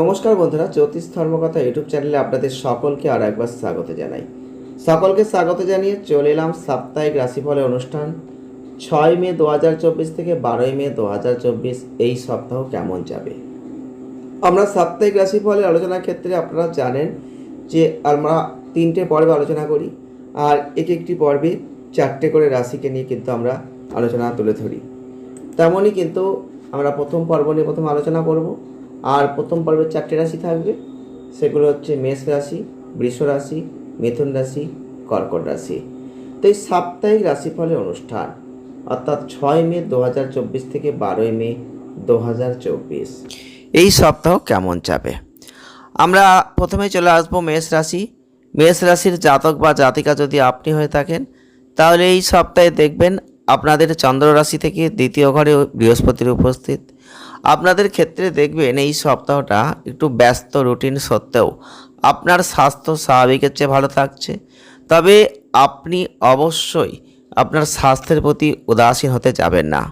নমস্কার বন্ধুরা, জ্যোতিষ ধর্মকথা ইউটিউব চ্যানেলে আপনাদের সকলকে আর একবার স্বাগত জানাই। সকলকে স্বাগত জানিয়ে চলে এলাম সাপ্তাহিক রাশিফলের অনুষ্ঠান। ছয় মে দু হাজার চব্বিশ থেকে বারোই মে দু হাজার চব্বিশ, এই সপ্তাহ কেমন যাবে? আমরা সাপ্তাহিক রাশিফলের আলোচনার ক্ষেত্রে আপনারা জানেন যে আমরা তিনটে পর্বে আলোচনা করি, আর এক একটি পর্বে চারটে করে রাশিকে নিয়ে কিন্তু আমরা আলোচনা তুলে ধরি। তেমনই কিন্তু আমরা প্রথম পর্ব নিয়ে প্রথম আলোচনা করব। আর প্রথম পর্বে চারটে রাশি থাকবে। সেগুলো হচ্ছে মেষ রাশি, বৃষ রাশি, মিথুন রাশি, কর্কট রাশি। তো এই সাপ্তাহিক রাশিফলের অনুষ্ঠান, অর্থাৎ ছয় মে দু হাজার চব্বিশ থেকে বারোই মে দু হাজার চব্বিশ। এই সপ্তাহ কেমন যাবে? আমরা প্রথমে চলে আসব মেষ রাশি। মেষ রাশির জাতক বা জাতিকা যদি আপনি হয়ে থাকেন, তাহলে এই সপ্তাহে দেখবেন আপনাদের চন্দ্র রাশি থেকে দ্বিতীয় ঘরে বৃহস্পতির উপস্থিত। আপনাদের ক্ষেত্রে দেখবেন এই সপ্তাহটা একটু ব্যস্ত রুটিন সত্ত্বেও আপনার স্বাস্থ্য স্বাভাবিকের চেয়ে ভালো থাকছে। তবে আপনি অবশ্যই আপনার স্বাস্থ্যের প্রতি উদাসীন হতে যাবেন না।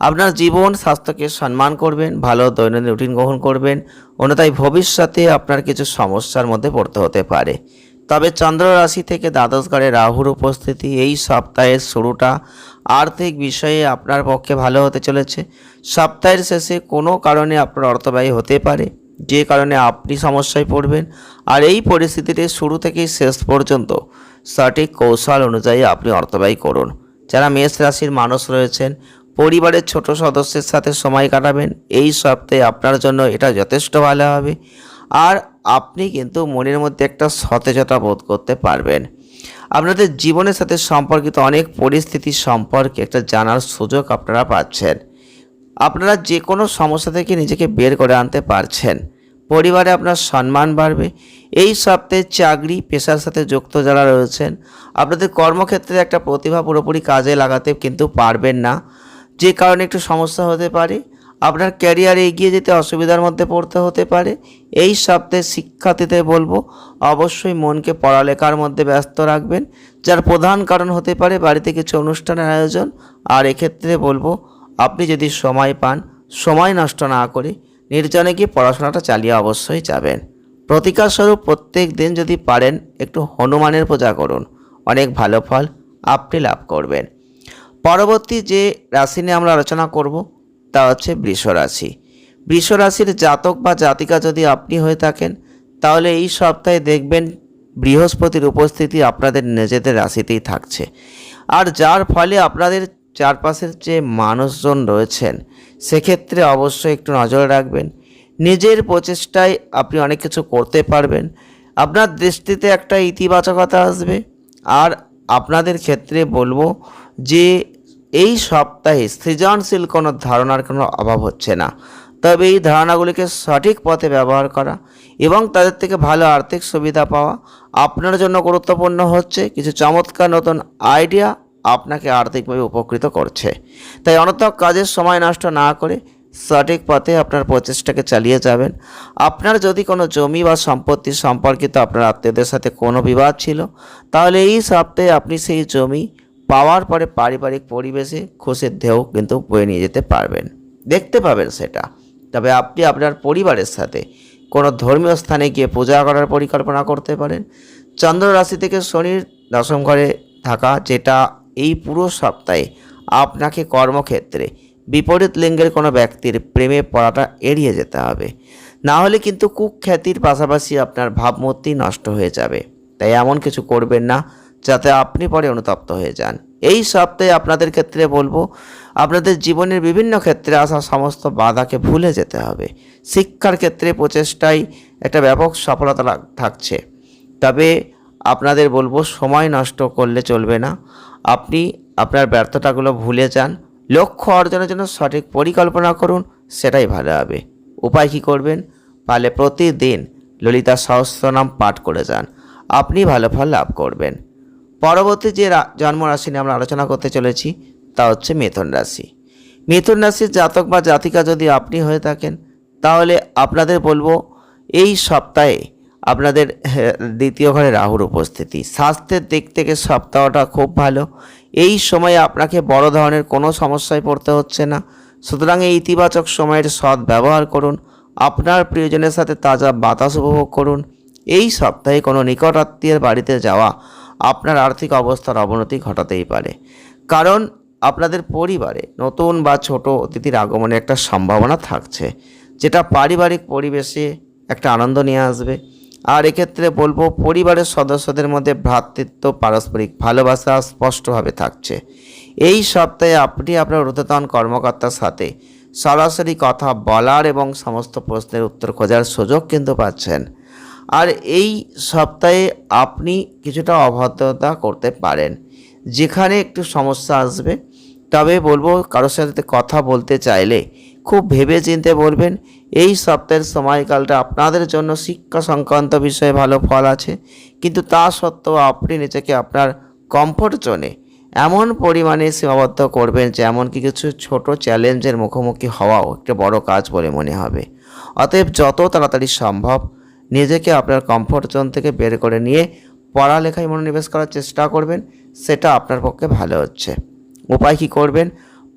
আপনার জীবন স্বাস্থ্যকে সম্মান করবেন, ভালো দৈনন্দিন রুটিন গ্রহণ করবেন, অন্যথায় ভবিষ্যতে আপনার কিছু সমস্যার মধ্যে পড়তে হতে পারে। তবে চন্দ্র রাশি থেকে দ্বাদশ ঘরে রাহুর উপস্থিতি এই সপ্তাহের শুরুটা আর্থিক বিষয়ে আপনার পক্ষে ভালো হতে চলেছে। সপ্তাহের শেষে কোনো কারণে আপনার অর্থব্যয় হতে পারে, যে কারণে আপনি সমস্যায় পড়বেন আর এই পরিস্থিতিতে শুরু থেকেই শেষ পর্যন্ত সঠিক কৌশল অনুযায়ী আপনি অর্থব্যয় করুন। যারা মেষ রাশির মানুষ রয়েছেন, পরিবারের ছোট সদস্যের সাথে সময় কাটাবেন, এই সপ্তাহে আপনার জন্য এটা যথেষ্ট ভালো হবে। আর আপনি কিন্তু মনের মধ্যে একটা সতেজতা বোধ করতে পারবেন। আপনাদের জীবনের সাথে সম্পর্কিত অনেক পরিস্থিতি সম্পর্কে একটা জানার সুযোগ আপনারা পাচ্ছেন। আপনারা যে কোনো সমস্যা থেকে নিজেকে বের করে আনতে পারছেন। পরিবারে আপনার সম্মান বাড়বে। এই সপ্তাহে চাকরি, পেশার সাথে যুক্ত যারা রয়েছেন, আপনাদের কর্মক্ষেত্রে একটা প্রতিভা পুরোপুরি কাজে লাগাতে কিন্তু পারবেন না। যে কারণে একটু সমস্যা হতে পারে। আপনার ক্যারিয়ারে এগিয়ে যেতে অসুবিধার মধ্যে পড়তে হতে পারে। এই সপ্তাহে শিক্ষার্থীদের বলব, অবশ্যই মনকে পড়ালেখার মধ্যে ব্যস্ত রাখবেন, যার প্রধান কারণ হতে পারে বাড়িতে কিছু অনুষ্ঠানের আয়োজন। আর এক্ষেত্রে বলব, আপনি যদি সময় পান, সময় নষ্ট না করে নির্জনে গিয়ে পড়াশোনাটা চালিয়ে অবশ্যই যাবেন। প্রতিকারস্বরূপ প্রত্যেক দিন যদি পারেন, একটু হনুমানের পূজা করুন। অনেক ভালো ফল আপনি লাভ করবেন। পরবর্তী যে রাশি নিয়ে আমরা আলোচনা করব তা হচ্ছে বৃষ রাশি বৃষ রাশির জাতক বা জাতিকা যদি আপনি হয়ে থাকেন, তাহলে এই সপ্তাহে দেখবেন বৃহস্পতির উপস্থিতি আপনাদের নিজেদের রাশিতেই থাকছে। আর যার ফলে আপনাদের চারপাশের যে মানুষজন রয়েছেন, সেক্ষেত্রে অবশ্যই একটু নজর রাখবেন। নিজের প্রচেষ্টায় আপনি অনেক কিছু করতে পারবেন। আপনার দৃষ্টিতে একটা ইতিবাচকতা আসবে। আর আপনাদের ক্ষেত্রে বলব যে এই সপ্তাহে সৃজনশীল কোনো ধারণার কোনো অভাব হচ্ছে না। তবে এই ধারণাগুলিকে সঠিক পথে ব্যবহার করা এবং তাদের থেকে ভালো আর্থিক সুবিধা পাওয়া আপনার জন্য গুরুত্বপূর্ণ হচ্ছে। কিছু চমৎকার নতুন আইডিয়া আপনাকে আর্থিকভাবে উপকৃত করছে। তাই অনর্থক কাজের সময় নষ্ট না করে সঠিক পথে আপনার প্রচেষ্টাকে চালিয়ে যাবেন। আপনার যদি কোনো জমি বা সম্পত্তি সম্পর্কিত আপনার আত্মীয়দের সাথে কোনো বিবাদ ছিল, তাহলে এই সপ্তাহে আপনি সেই জমি পাওয়ার পরে পারিবারিক পরিবেশে খুশির দেহ কিন্তু বয়ে নিয়ে যেতে পারবেন। দেখতে পাবেন সেটা। তবে আপনি আপনার পরিবারের সাথে কোনো ধর্মীয় স্থানে গিয়ে পূজা করার পরিকল্পনা করতে পারেন। চন্দ্র রাশি থেকে শনির দশম ঘরে থাকা, যেটা এই পুরো সপ্তাহে আপনাকে কর্মক্ষেত্রে বিপরীত লিঙ্গের কোনো ব্যক্তির প্রেমে পড়াটা এড়িয়ে যেতে হবে। না হলে কিন্তু কুখ্যাতির পাশাপাশি আপনার ভাবমূর্তি নষ্ট হয়ে যাবে। তাই এমন কিছু করবেন না। যাতে আপনি পরে অনুতপ্ত হয়ে যান। এই সপ্তাহে আপনাদের ক্ষেত্রে বলব, আপনাদের জীবনের বিভিন্ন ক্ষেত্রে আসা সমস্ত বাধাকে ভুলে যেতে হবে। শিক্ষার ক্ষেত্রে প্রচেষ্টায় একটা ব্যাপক সফলতা থাকছে। তবে আপনাদের বলব, সময় নষ্ট করলে চলবে না। আপনি আপনার ব্যর্থতাগুলো ভুলে যান। লক্ষ্য অর্জনের জন্য সঠিক পরিকল্পনা করুন, সেটাই ভালো হবে। উপায় কী করবেন? পারলে প্রতিদিন ললিতা সহস্রনাম পাঠ করে যান। আপনি ভালো ফল লাভ করবেন। পরবর্তী যে জন্ম রাশি নিয়ে আমরা আলোচনা করতে চলেছি, তা হচ্ছে মিথুন রাশি। মিথুন রাশির জাতক বা জাতিকা যদি আপনি হয়ে থাকেন, তাহলে আপনাদের বলব, এই সপ্তাহে আপনাদের দ্বিতীয় ঘরে রাহুর উপস্থিতি। স্বাস্থ্যের দিক থেকে সপ্তাহটা খুব ভালো। এই সময়ে আপনাকে বড় ধরনের কোনো সমস্যায় পড়তে হচ্ছে না। সুতরাং এই ইতিবাচক সময়ের সৎ ব্যবহার করুন। আপনার প্রিয়জনের সাথে তাজা বাতাস উপভোগ করুন। এই সপ্তাহে কোনো নিকট আত্মীয়ের বাড়িতে যাওয়া আপনার আর্থিক অবস্থার অবনতি ঘটাতেই পারে। কারণ আপনাদের পরিবারে নতুন বা ছোট অতিথির আগমনের একটা সম্ভাবনা থাকছে, যেটা পারিবারিক পরিবেশে একটা আনন্দ নিয়ে আসবে। আর এক্ষেত্রে বলব, পরিবারের সদস্যদের মধ্যে ভ্রাতৃত্ব, পারস্পরিক ভালোবাসা স্পষ্টভাবে থাকছে। এই সপ্তাহে আপনি আপনার ঊর্ধ্বতন কর্মকর্তার সাথে সরাসরি কথা বলার এবং সমস্ত প্রশ্নের উত্তর খোঁজার সুযোগ কিন্তু পাচ্ছেন। আর এই সপ্তাহে আপনি কিছুটা অভদ্রতা করতে পারেন। যেখানে একটু সমস্যা আসবে, তবে বলব কারোর সাথে কথা বলতে চাইলে খুব ভেবে চিনতে বলবেন, এই সপ্তাহের সময়কালটা আপনাদের জন্য শিক্ষা সংক্রান্ত বিষয়ে ভালো ফল আছে, কিন্তু তা সত্ত্বেও আপনি নিজেকে আপনার কমফোর্ট জোনে এমন পরিমাণে সীমাবদ্ধ করবেন যে এমনকি কিছু ছোট চ্যালেঞ্জের মুখোমুখি হওয়াও একটা বড় কাজ বলে মনে হবে। অতএব যত তাড়াতাড়ি সম্ভব নিজেকে আপনার কমফোর্ট জোন থেকে বের করে নিয়ে পড়ালেখায় মনোনিবেশ করার চেষ্টা করবেন, সেটা আপনার পক্ষে ভালো হচ্ছে। উপায় কী করবেন?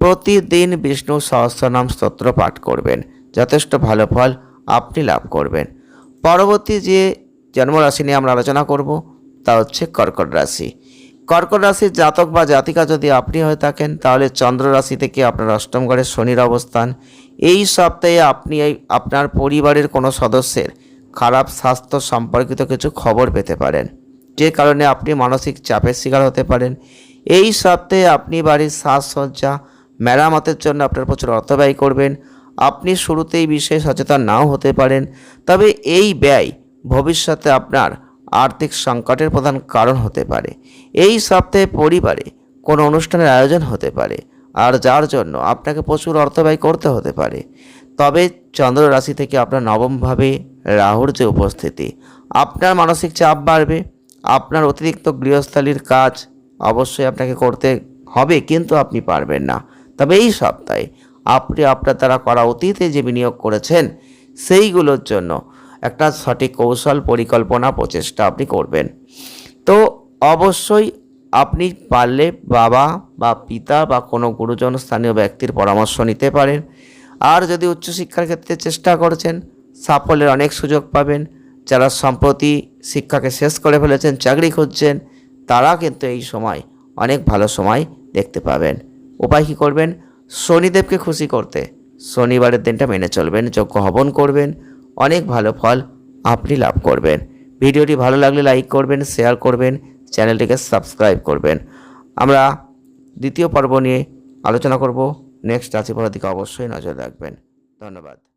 প্রতিদিন বিষ্ণু সহস্রনাম স্তোত্র পাঠ করবেন, যথেষ্ট ভালো ফল আপনি লাভ করবেন। পরবর্তী যে জন্মরাশি নিয়ে আমরা আলোচনা করব, তা হচ্ছে কর্কট রাশি। কর্কট রাশির জাতক বা জাতিকা যদি আপনি হয়ে থাকেন, তাহলে চন্দ্র রাশি থেকে আপনার অষ্টম ঘরে শনির অবস্থান। এই সপ্তাহে আপনি আপনার পরিবারের কোনো সদস্যের খারাপ স্বাস্থ্য সম্পর্কিত কিছু খবর পেতে পারেন, যে কারণে আপনি মানসিক চাপের শিকার হতে পারেন। এই সপ্তাহে আপনি বাড়ির সাজসজ্জা, মেরামতের জন্য আপনার প্রচুর অর্থ ব্যয় করবেন। আপনি শুরুতেই বিষয়ে সচেতন নাও হতে পারেন, তবে এই ব্যয় ভবিষ্যতে আপনার আর্থিক সংকটের প্রধান কারণ হতে পারে। এই সপ্তাহে পরিবারে কোনো অনুষ্ঠানের আয়োজন হতে পারে, আর যার জন্য আপনাকে প্রচুর অর্থ ব্যয় করতে হতে পারে। তবে চন্দ্র রাশি থেকে আপনার নবমভাবে রাহুর যে উপস্থিতি, আপনার মানসিক চাপ বাড়বে, আপনার অতিরিক্ত গৃহস্থালির কাজ অবশ্যই আপনাকে করতে হবে, কিন্তু আপনি পারবেন না। তবে এই সপ্তাহে আপনি আপনার দ্বারা করা অতীতে যে বিনিয়োগ করেছেন, সেইগুলোর জন্য একটা সঠিক কৌশল, পরিকল্পনা, প্রচেষ্টা আপনি করবেন। তো অবশ্যই আপনি পারলে বাবা বা পিতা বা কোনো গুরুজন স্থানীয় ব্যক্তির পরামর্শ নিতে পারেন। আর যদি উচ্চশিক্ষার ক্ষেত্রে চেষ্টা করছেন সাফল্যের অনেক সুযোগ পাবেন। যারা সম্প্রতি শিক্ষাকে শেষ করে ফেলেছেন, চাকরি খুঁজছেন তারা কিন্তু এই সময় অনেক ভালো সময় দেখতে পাবেন। উপায় কী করবেন? শনিদেবকে খুশি করতে। শনিবারের দিনটা মেনে চলবেন, যজ্ঞ হবন করবেন, অনেক ভালো ফল আপনি লাভ করবেন। ভিডিওটি ভালো লাগলে লাইক করবেন, শেয়ার করবেন, চ্যানেলটিকে সাবস্ক্রাইব করবেন। আমরা দ্বিতীয় পর্ব নিয়ে আলোচনা করব। নেক্সট রাশিফলের দিকে অবশ্যই নজর রাখবেন। ধন্যবাদ।